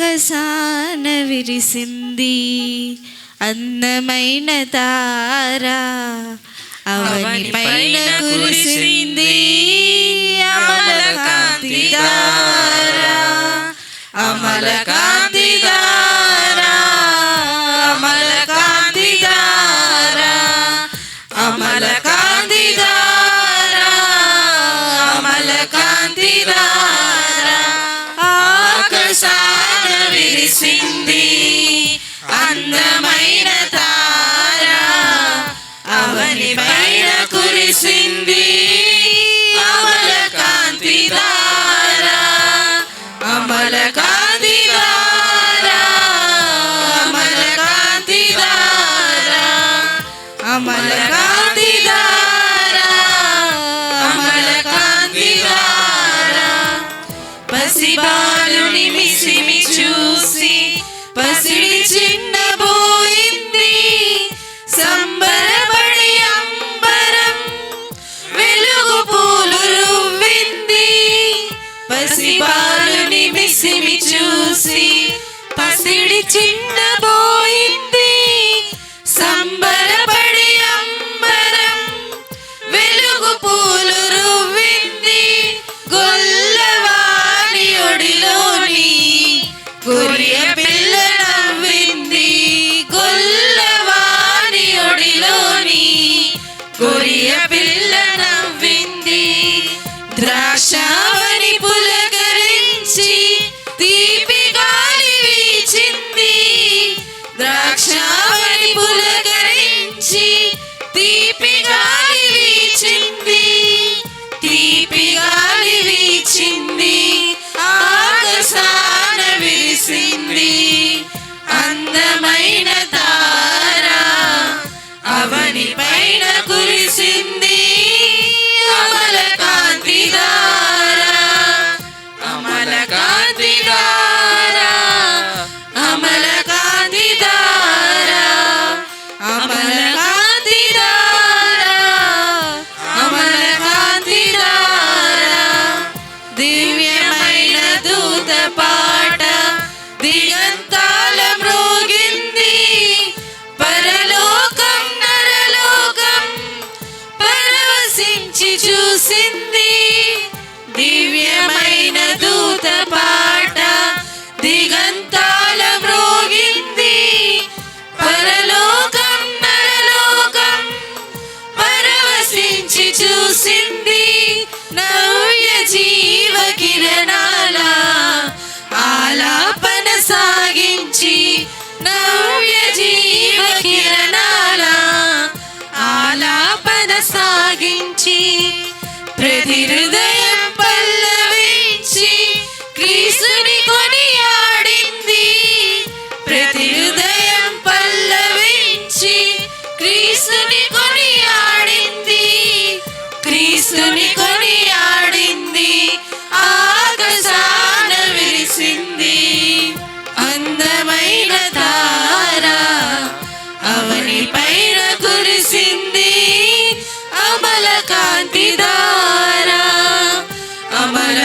ఆకాశాన విరిసింది అందమైన తారా. అవని పైన కురిసింది అమల కాంతి దారా అమల కాంతి దారా అమల కాంతి దారా Amala Amal Kandidara Amal Kandidara Pasibalu పసి బాలుని మిసిమి చూసి పసిడి చిన్నబోయింది సంబర తీపి గాలి వీచింది తీపి గాలి వీచింది ఆకాశాన విరిసింది. అందమైన తార అవని పైన కురిసింది. అమల కాంతిదార అమల కాంతిదార शी हृदय అమల కాంతిదారా అమల